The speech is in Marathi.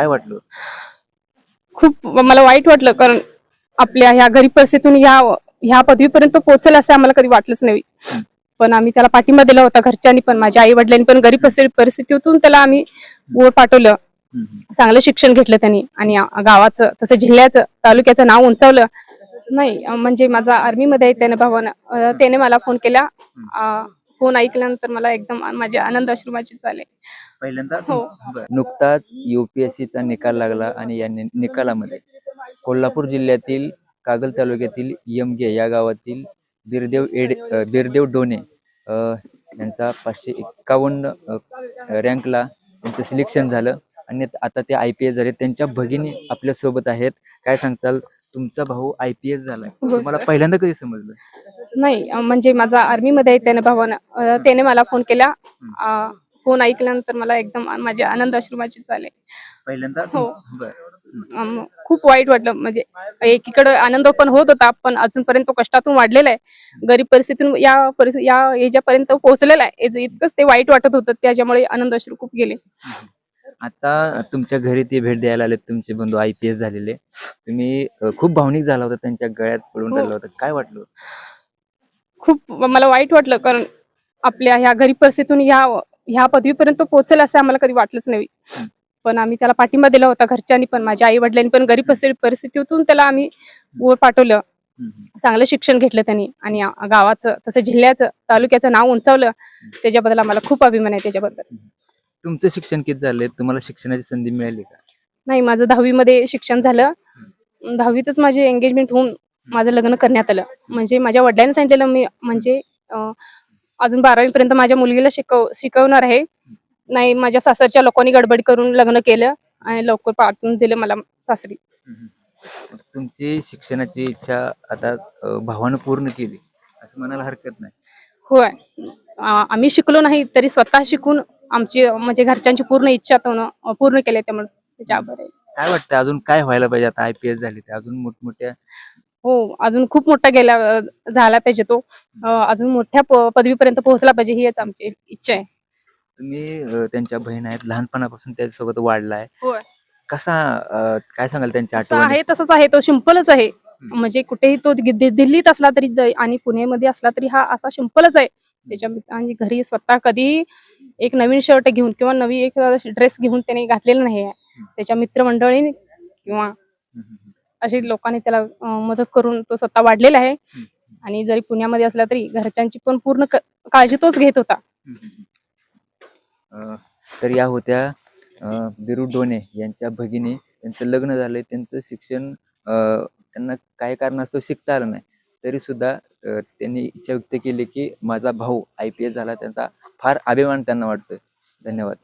काय वाटलं? खूप मला वाईट वाटलं कारण आपल्या ह्या गरीब परिस्थितीतून ह्या ह्या पदवीपर्यंत पोहोचेल असं आम्हाला कधी वाटलंच नाही. पण आम्ही त्याला पाठिंबा दिला होता घरच्यांनी पण माझ्या आई वडिलांनी पण. गरीब परिस्थिती- परिस्थितीतून त्याला आम्ही वर पाठवलं. चांगलं शिक्षण घेतलं त्यांनी आणि गावाचं तसं जिल्ह्याचं तालुक्याचं नाव उंचावलं. नाही म्हणजे माझा आर्मीमध्ये आहे त्याने भावानं. त्याने मला फोन केला. फोन ऐकल्यानंतर मला एकदम माझे आनंद अश्रुमाचे झाले. पहिल्यांदा हो. नुकताच युपीएससीचा निकाल लागला आणि या नि- निकालामध्ये कोल्हापूर जिल्ह्यातील कागल तालुक्यातील यमगे या गावातील बिरदेव एड अ, बिरदेव डोने अ, यांचा पाचशे एक्कावन्न रँकला त्यांचं सिलेक्शन झालं. आणि आता ते आय पी एस झाले. त्यांच्या भगिनी आपल्यासोबत आहेत. काय सांगताल? तुमचा भाऊ आय पी एस झालाय. हो, तुम्हाला सर. पहिल्यांदा कधी समजलं? नाही अं, म्हणजे माझा आर्मीमध्ये आहे त्याने भावानं. अं, त्याने मला फोन केला. अं, फोन ऐकल्यानंतर मला एकदम माझे आनंद अश्रुमाचे झाले. पहिल्यांदा? हो. बरं. अं, खूप वाईट वाटलं. म्हणजे एकीकडे आनंद पण होत होता पण अजूनपर्यंत तो कष्टातून वाढलेला आहे. गरीब परिस्थितीतून या परिस्थिती या याच्यापर्यंत पोहोचलेला आहे. याचं इतकंच ते वाईट वाटत होतं त्याच्यामुळे आनंद अश्रू खूप गेले. आता तुमच्या घरी ते भेट द्यायला आले तुमचे बंधू आय पी एस झालेले. तुम्ही अ, खूप भावनिक झाला होता त्यांच्या गळ्यात पडून हो. राहिला होता. काय वाटलं? खूप मला वाईट वाटलं कारण आपल्या ह्या गरीब परिस्थितीतून ह्या ह्या पदवीपर्यंत पोहोचेल असं आम्हाला कधी वाटलंच नाही. पण आम्ही त्याला पाठिंबा दिला होता घरच्यांनी पण माझ्या आई वडिलांनी पण. गरीब परिस्थिती- परिस्थितीतून त्याला आम्ही वर पाठवलं. चांगलं शिक्षण घेतलं त्यांनी आणि आ- गावाचं तसं जिल्ह्याचं तालुक्याचं नाव उंचावलं. त्याच्याबद्दल आम्हाला खूप अभिमान आहे त्याच्याबद्दल. तुमचं शिक्षण किती झालंय तुम्हाला शिक्षणाची संधी मिळाली का? नाही माझं दहावीमध्ये शिक्षण झालं. दहावीतच माझे एंगेजमेंट होऊन माझं लग्न करण्यात आलं. म्हणजे माझ्या वडिलांनी सांगितलेलं मी म्हणजे अजून बारावीपर्यंत माझ्या मुलगीला शिकव शिकवणार आहे. नाही माझ्या सासरच्या लोकांनी गडबड करून लग्न केलं आणि लवकर पाठवून दिलं मला सासरी. तुमची शिक्षणाची इच्छा आता भावानं पूर्ण केली. असं म्हणायला हरकत नाही. होय. आम्ही शिकलो नाही तरी स्वतः शिकून आमची म्हणजे घरच्यांची पूर्ण इच्छा तो पूर्ण केली त्यामुळे. त्याच्या आभार आहे काय वाटतं अजून काय व्हायला पाहिजे? आता आय पी एस झाली ते अजून मोठमोठ्या हो अजून खूप मोठा गेला झाला पाहिजे तो. अजून मोठ्या पदवीपर्यंत पोहोचला पाहिजे हीच आमची इच्छा आहे. तुम्ही त्यांच्या बहीण आहेत लहानपणापासून त्याच्यासोबत वाढलाय. कसा काय सांगाल त्यांच्या आठवणी? आहे तसंच आहे तो सिंपलच आहे. म्हणजे कुठेही तो दिल्लीत असला तरी आणि पुण्यामध्ये असला तरी हा असा सिंपलच आहे. त्याच्या आणि घरी स्वतः कधी एक नवीन शर्ट घेऊन किंवा नवी एक ड्रेस घेऊन त्याने घातलेला नाही आहे. त्याच्या मित्रमंडळी किंवा अशी लोकांनी त्याला मदत करून तो स्वतः वाढलेला आहे. आणि जरी पुण्यामध्ये असला तरी घरच्यांची पण पूर्ण काळजी तोच घेत होता. तर या होत्या अ, बिरू डोने यांच्या भगिनी. त्यांचं लग्न झालंय. त्यांचं शिक्षण त्यांना काही कारणास्तव शिकता आलं नाही. तरी सुद्धा त्यांनी इच्छा व्यक्त केली की माझा भाऊ आय पी एस झाला त्यांचा फार अभिमान त्यांना वाटतोय. धन्यवाद.